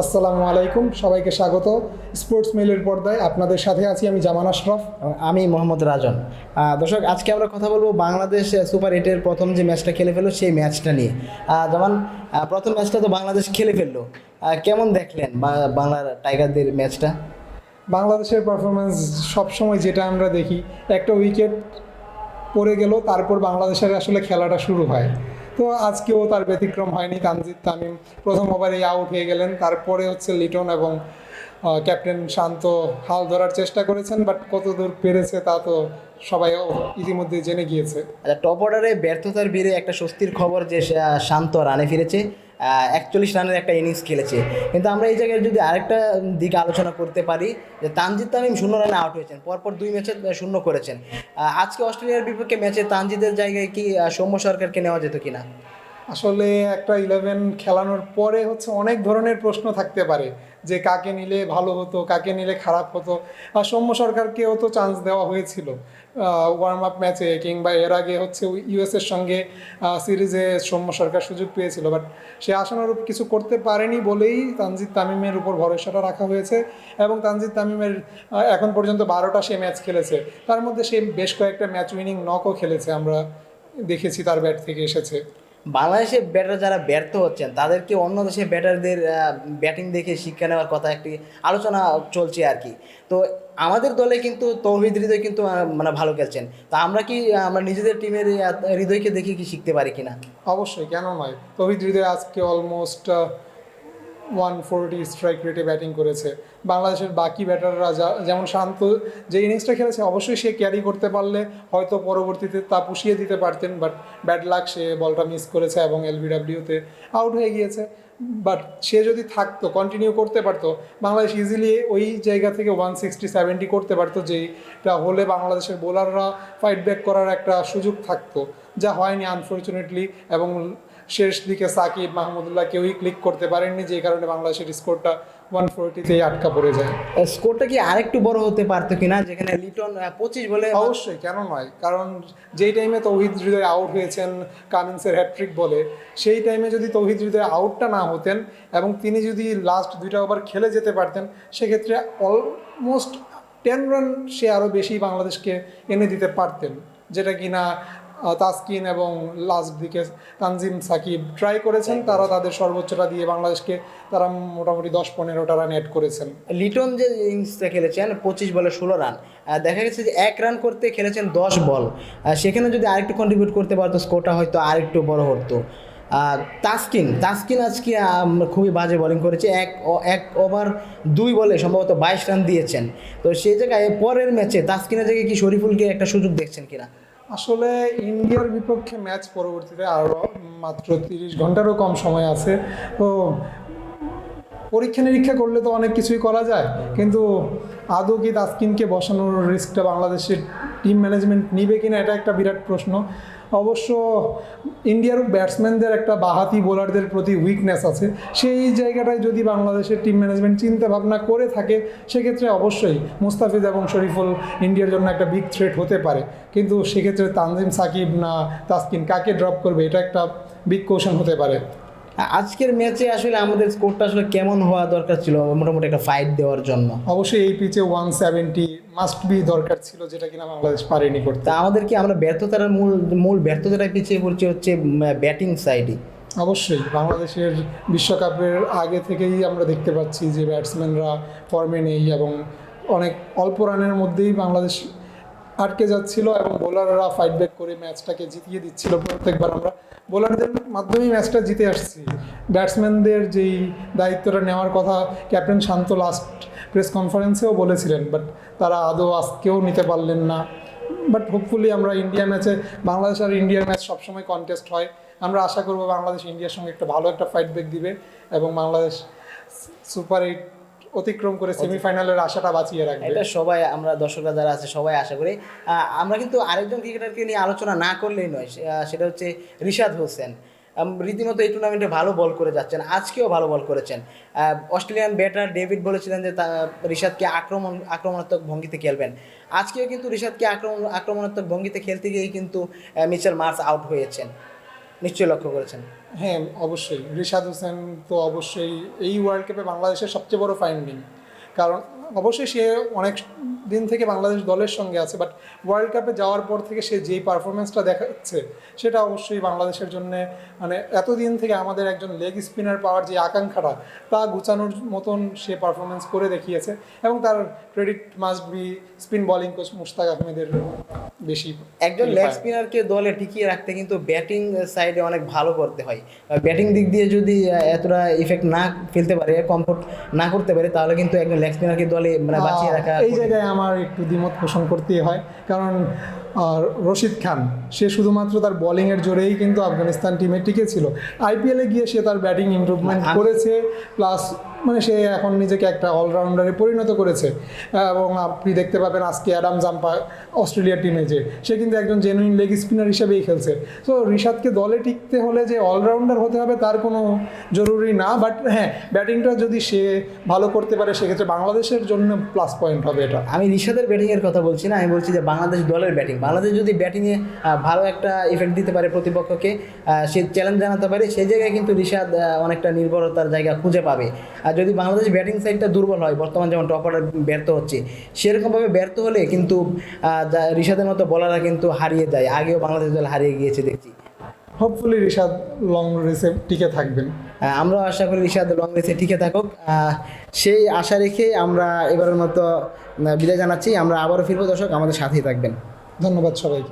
আসসালামু আলাইকুম সবাইকে স্বাগত। স্পোর্টস মেলের পর্দায় আপনাদের সাথে আছি আমি জামান আশরাফ। আমি মোহাম্মদ রাজন। দর্শক আজকে আমরা কথা বলব বাংলাদেশ সুপার এইটের প্রথম যে ম্যাচটা খেলে ফেলল সেই ম্যাচটা নিয়ে। যেমন প্রথম ম্যাচটা তো বাংলাদেশ খেলে ফেলল। কেমন দেখলেন বাংলার টাইগারদের ম্যাচটা? বাংলাদেশের পারফরমেন্স সবসময় যেটা আমরা দেখি একটা উইকেট পড়ে গেল তারপর বাংলাদেশের আসলে খেলাটা শুরু হয়। তো আজকেও তার ব্যতিক্রম হয়নি তানজিদ তামিম। প্রথম ওভারে আউট হয়ে গেলেন। তারপরে হচ্ছে লিটন এবং ক্যাপ্টেন শান্ত হাল ধরার চেষ্টা করেছেন বাট কত দূর পেরেছে তা তো সবাই ইতিমধ্যে জেনে গিয়েছে। আচ্ছা টপ অর্ডারে ব্যর্থতার ভিড়ে একটা স্বস্তির খবর যে শান্ত রানে ফিরেছে। একচল্লিশ রানের একটা ইনিংস খেলেছে। কিন্তু আমরা এই জায়গায় যদি আরেকটা দিকে আলোচনা করতে পারি, যে তানজিদ তামিম শূন্য রানে আউট হয়েছেন, পরপর দুই ম্যাচে শূন্য করেছেন। আজকে অস্ট্রেলিয়ার বিপক্ষে ম্যাচে তানজিদের জায়গায় কি সৌম্য সরকারকে নেওয়া যেত কিনা? আসলে একটা ইলেভেন খেলানোর পরে হচ্ছে অনেক ধরনের প্রশ্ন থাকতে পারে। যে কাকে নিলে ভালো হতো, কাকে নিলে খারাপ হতো। আর সৌম্য সরকারকেও তো চান্স দেওয়া হয়েছিল। ওয়ার্ম আপ ম্যাচে কিংবা এর আগে হচ্ছে ইউএসের সঙ্গে সিরিজে সৌম্য সরকার সুযোগ পেয়েছিল। বাট সে আশানুরূপ কিছু করতে পারেনি বলেই তানজিদ তামিমের উপর ভরসাটা রাখা হয়েছে এবং তানজিদ তামিমের এখন পর্যন্ত বারোটা সে ম্যাচ খেলেছে। তার মধ্যে সে বেশ কয়েকটা ম্যাচ উইনিং নকও খেলেছে। আমরা দেখেছি তার ব্যাট থেকে এসেছে। বাংলাদেশে ব্যাটার যারা ব্যর্থ হচ্ছেন, তাদেরকে অন্য দেশে ব্যাটারদের ব্যাটিং দেখে শিক্ষা নেওয়ার কথা একটি আলোচনা চলছে আর কি। তো আমাদের দলে কিন্তু তৌহিদ হৃদয় কিন্তু মানে ভালো খেলছেন। তা আমরা কি, আমরা নিজেদের টিমের হৃদয়কে দেখে কি শিখতে পারি কিনা? অবশ্যই, কেন নয়? তৌহিদ হৃদয় আজকে অলমোস্ট ওয়ান ফোরটি স্ট্রাইক রেটে ব্যাটিং করেছে। বাংলাদেশের বাকি ব্যাটাররা যা- যেমন শান্ত, যে ইনিংসটা খেলেছে, অবশ্যই সে ক্যারি করতে পারলে হয়তো পরবর্তীতে তা পুষিয়ে দিতে পারতেন বাট ব্যাড লাক সে বলটা মিস করেছে এবং এলবিডাব্লিউতে আউট হয়ে গিয়েছে। বাট সে যদি থাকতো কন্টিনিউ করতে পারতো, বাংলাদেশ ইজিলি ওই জায়গা থেকে ওয়ান সিক্সটি সেভেন্টি করতে পারতো যেটা হলে বাংলাদেশের বোলাররা ফাইট ব্যাক করার একটা সুযোগ থাকতো। যা হয়নি আনফর্চুনেটলি এবং শেষ দিকে সাকিব মাহমুদুল্লাহ কেউই ক্লিক করতে পারেননি যে কারণে বাংলাদেশের স্কোরটা ওয়ান ফোরটিতেই আটকা পড়ে যায়। স্কোরটা কি আরেকটু বড় হতে পারতো কিনা? যেখানে লিটন পঁচিশ বলে অবশ্যই কেন নয়? কারণ যেই টাইমে তৌহিদ হৃদয় আউট হয়েছেন কামিন্সের হ্যাট্রিক বলে সেই টাইমে যদি তৌহিদ হৃদয় আউটটা না হতেন এবং তিনি যদি লাস্ট দুইটা ওভার খেলে যেতে পারতেন সেক্ষেত্রে অলমোস্ট টেন রান সে আরও বেশি বাংলাদেশকে এনে দিতে পারতেন যেটা কিনা তাসকিন এবং লাস্ট দিকে তানজিম সাকিব ট্রাই করেছেন। তারা তাদের সর্বোচ্চটা দিয়ে বাংলাদেশকে তারা মোটামুটি দশ পনেরোটা রান অ্যাড করেছেন। লিটন যে ইনিংসটা খেলেছেন পঁচিশ বলে ষোলো রান দেখা গেছে যে এক রান করতে খেলেছেন দশ বল। সেখানে যদি আরেকটু কন্ট্রিবিউট করতে পারতো স্কোরটা হয়তো আরেকটু বড় হতো। তাসকিন তাসকিন আজকে খুবই বাজে বোলিং করেছে। এক এক ওভার দুই বলে সম্ভবত বাইশ রান দিয়েছেন। তো সেই জায়গায় পরের ম্যাচে তাসকিনের জায়গায় কি শরীফুলকে একটা সুযোগ দেখছেন কিনা? আসলে ইন্ডিয়ার বিপক্ষে ম্যাচ পরবর্তীতে আরও মাত্র তিরিশ ঘন্টারও কম সময় আছে। তো পরীক্ষা নিরীক্ষা করলে তো অনেক কিছুই করা যায়। কিন্তু আদৌ কি তাস্কিনকে বসানোর রিস্কটা বাংলাদেশের টিম ম্যানেজমেন্ট নিবে কিনা এটা একটা বিরাট প্রশ্ন। অবশ্য ইন্ডিয়ার ব্যাটসম্যানদের একটা বাহাতি বোলারদের প্রতি উইকনেস আছে। সেই জায়গাটায় যদি বাংলাদেশের টিম ম্যানেজমেন্ট চিন্তা ভাবনা করে থাকে, সেক্ষেত্রে অবশ্যই মুস্তাফিজ এবং শরীফুল ইন্ডিয়ার জন্য একটা বিগ থ্রেট হতে পারে। কিন্তু সেক্ষেত্রে তানজিম সাকিব না তাসকিন কাকে ড্রপ করবে, এটা একটা বিগ কোশ্চেন হতে পারে। আজকের ম্যাচে আসলে আমাদের স্কোরটা আসলে কেমন হওয়া দরকার ছিল? মোটামুটি একটা ফাইট দেওয়ার জন্য। অবশ্যই এই পিচে ওয়ান সেভেন্টি মাস্ট বি দরকার ছিল যেটা কিনা বাংলাদেশ পারেনি করতে। আমাদের কি আমরা ব্যর্থতার মূল মূল ব্যর্থতাটা পিছিয়ে পড়ছে হচ্ছে ব্যাটিং সাইডে অবশ্যই বাংলাদেশের বিশ্বকাপের আগে থেকেই আমরা দেখতে পাচ্ছি যে ব্যাটসম্যানরা ফর্মে নেই এবং অনেক অল্প রানের মধ্যেই বাংলাদেশ আটকে যাচ্ছিল এবং বোলাররা ফাইট ব্যাক করে ম্যাচটাকে জিতিয়ে দিচ্ছিল প্রত্যেকবার আমরা। বোলারদের মাধ্যমেই ম্যাচটা জিতে আসছি। ব্যাটসম্যানদের যেই দায়িত্বটা নেওয়ার কথা ক্যাপ্টেন শান্ত লাস্ট প্রেস কনফারেন্সেও বলেছিলেন বাট তারা আদৌ আজকেও নিতে পারলেন না। বাট হোপফুলি আমরা ইন্ডিয়া ম্যাচে বাংলাদেশ আর ইন্ডিয়ার ম্যাচ সবসময় কন্টেস্ট হয়। আমরা আশা করব বাংলাদেশ ইন্ডিয়ার সঙ্গে একটা ভালো একটা ফাইট ব্যাক দিবে এবং বাংলাদেশ সুপার এইট অতিক্রম করে সেমিফাইনালের আশাটা বাঁচিয়ে রাখবে। এটা সবাই আমরা দর্শকরা যারা আছে সবাই আশা করি। আমরা কিন্তু আরেকজন ক্রিকেটারকে নিয়ে আলোচনা না করলেই নয় সেটা হচ্ছে রিশাদ হোসেন। রীতিমতো এই টুর্নামেন্টে ভালো বল করে যাচ্ছেন আজকেও ভালো বল করেছেন। অস্ট্রেলিয়ান ব্যাটার ডেভিড বলেছিলেন যে তা রিশাদকে আক্রমণ আক্রমণাত্মক ভঙ্গিতে খেলবেন। আজকেও কিন্তু রিশাদকে আক্রমণ আক্রমণাত্মক ভঙ্গিতে খেলতে গিয়েই কিন্তু মিচেল মার্স আউট হয়েছেন। নিশ্চয়ই লক্ষ্য করেছেন। হ্যাঁ অবশ্যই। রিশাদ হোসেন তো অবশ্যই এই ওয়ার্ল্ড কাপে বাংলাদেশের সবচেয়ে বড় ফাইন্ডিং কারণ অবশ্যই সে অনেক দিন থেকে বাংলাদেশ দলের সঙ্গে আছে বাট ওয়ার্ল্ড কাপে যাওয়ার পর থেকে সে যেই পারফরমেন্সটা দেখাচ্ছে, সেটা অবশ্যই বাংলাদেশের জন্য মানে এতদিন থেকে আমাদের একজন লেগ স্পিনার পাওয়ার যে আকাঙ্ক্ষাটা, তা গুছানোর মতন সে পারফরমেন্স করে দেখিয়েছে এবং তার credit must be spin bowling coach Mushtaq আহমেদের। বেশি একজন লেগ স্পিনারকে দলে টিকিয়ে রাখতে কিন্তু ব্যাটিং সাইডে অনেক ভালো করতে হয়। ব্যাটিং দিক দিয়ে যদি এতটা ইফেক্ট না ফেলতে পারে কমফোর্ট না করতে পারে তাহলে কিন্তু একজন লেগ স্পিনারকে দলে মানে বাঁচিয়ে রাখা এই জায়গায় আমার একটু দ্বিমত পোষণ করতেই হয়। কারণ রশিদ খান সে শুধুমাত্র তার বোলিংয়ের জোরেই কিন্তু আফগানিস্তান টিমে টিকে ছিল আইপিএলে গিয়ে সে তার ব্যাটিং ইমপ্রুভমেন্ট করেছে প্লাস মানে সে এখন নিজেকে একটা অলরাউন্ডারে পরিণত করেছে। এবং আপনি দেখতে পাবেন আজকে অ্যাডাম জাম্পা অস্ট্রেলিয়ার টিমে যে, সে কিন্তু একজন জেনুইন লেগ স্পিনার হিসেবেই খেলছে। তো রিশাদকে দলে টিকতে হলে যে অলরাউন্ডার হতে হবে তার কোনো জরুরি না। বাট হ্যাঁ ব্যাটিংটা যদি সে ভালো করতে পারে, সেক্ষেত্রে বাংলাদেশের জন্য প্লাস পয়েন্ট হবে এটা। আমি রিশাদের ব্যাটিংয়ের কথা বলছি না, আমি বলছি যে বাংলাদেশ দলের ব্যাটিং বাংলাদেশ যদি ব্যাটিংয়ে ভালো একটা ইফেক্ট দিতে পারে প্রতিপক্ষকে সে চ্যালেঞ্জ জানাতে পারে সেই জায়গায় কিন্তু ঋষাদ অনেকটা নির্ভরতার জায়গা খুঁজে পাবে। আর যদি বাংলাদেশ ব্যাটিং সাইডটা দুর্বল হয় বর্তমান যেমন টপ অর্ডার ব্যর্থ হচ্ছে সেরকমভাবে ব্যর্থ হলে কিন্তু রিশাদের মতো বলাররা কিন্তু হারিয়ে যায়। আগেও বাংলাদেশ দল হারিয়ে গিয়েছে দেখছি। হোপফুলি রিশাদ লং রেসে টিকে থাকবেন। আহ, আমরাও আশা করি রিশাদ লং রেসে টিকে থাকুক। সেই আশা রেখে আমরা এবারের মতো বিদায় জানাচ্ছি। আমরা আবারও ফিরবো দর্শক আমাদের সাথেই থাকবেন। ধন্যবাদ সবাইকে।